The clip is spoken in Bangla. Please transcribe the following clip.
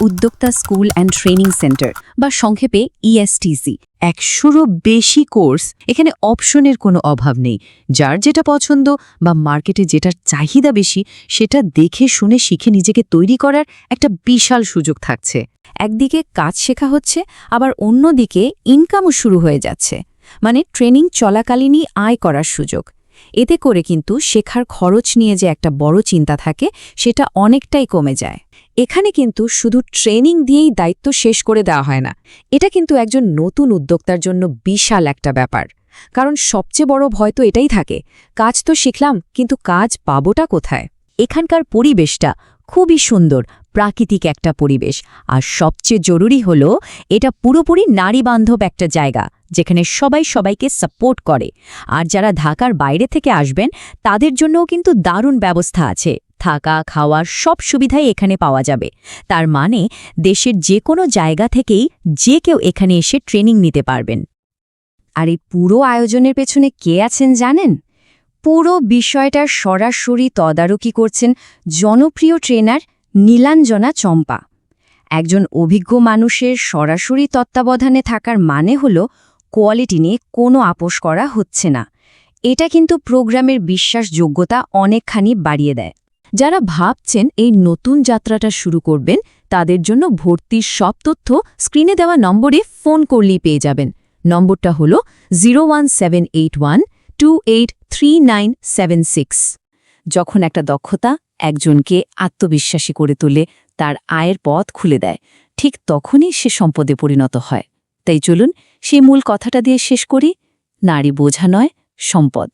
উদ্যোক্তা স্কুল অ্যান্ড ট্রেনিং সেন্টার বা সংক্ষেপে E ইএসটিসি একশোরও বেশি কোর্স। এখানে অপশনের কোনো অভাব নেই। যার যেটা পছন্দ বা মার্কেটে যেটার চাহিদা বেশি, সেটা দেখে শুনে শিখে নিজেকে তৈরি করার একটা বিশাল সুযোগ থাকছে। একদিকে কাজ শেখা হচ্ছে, আবার অন্যদিকে ইনকামও শুরু হয়ে যাচ্ছে। মানে ট্রেনিং চলাকালীনই আয় করার সুযোগ। এতে করে কিন্তু শেখার খরচ নিয়ে যে একটা বড় চিন্তা থাকে, সেটা অনেকটাই কমে যায়। এখানে কিন্তু শুধু ট্রেনিং দিয়েই দায়িত্ব শেষ করে দেওয়া হয় না। এটা কিন্তু একজন নতুন উদ্যোক্তার জন্য বিশাল একটা ব্যাপার। কারণ সবচেয়ে বড় ভয় তো এটাই থাকে, কাজ তো শিখলাম, কিন্তু কাজ পাবোটা কোথায়? এখানকার পরিবেশটা খুবই সুন্দর প্রাকৃতিক একটা পরিবেশ। আর সবচেয়ে জরুরি হল, এটা পুরোপুরি নারীবান্ধব একটা জায়গা, যেখানে সবাই সবাইকে সাপোর্ট করে। আর যারা ঢাকার বাইরে থেকে আসবেন, তাদের জন্যও কিন্তু দারুণ ব্যবস্থা আছে। থাকা, খাওয়ার সব সুবিধাই এখানে পাওয়া যাবে। তার মানে দেশের যে কোনো জায়গা থেকেই যে কেউ এখানে এসে ট্রেনিং নিতে পারবেন। আর এই পুরো আয়োজনের পেছনে কে আছেন জানেন? পুরো বিষয়টার সরাসরি তদারকি করছেন জনপ্রিয় ট্রেনার নীলাঞ্জনা চম্পা। একজন অভিজ্ঞ মানুষের সরাসরি তত্ত্বাবধানে থাকার মানে হল কোয়ালিটি নিয়ে কোনো আপোষ করা হচ্ছে না। এটা কিন্তু প্রোগ্রামের বিশ্বাসযোগ্যতা অনেকখানি বাড়িয়ে দেয়। যারা ভাবছেন এই নতুন যাত্রাটা শুরু করবেন, তাদের জন্য ভর্তির সব তথ্য স্ক্রিনে দেওয়া নম্বরে ফোন করলেই পেয়ে যাবেন। নম্বরটা হল zero one seven eight one two eight three nine seven six. যখন একটা দক্ষতা একজনকে আত্মবিশ্বাসী করে তোলে, তার আয়ের পথ খুলে দেয়। ঠিক তখনই সে সম্পদে পরিণত হয়। তাই চলুন সেই মূল কথাটা দিয়ে শেষ করি। নারী বোঝা নয়, সম্পদ।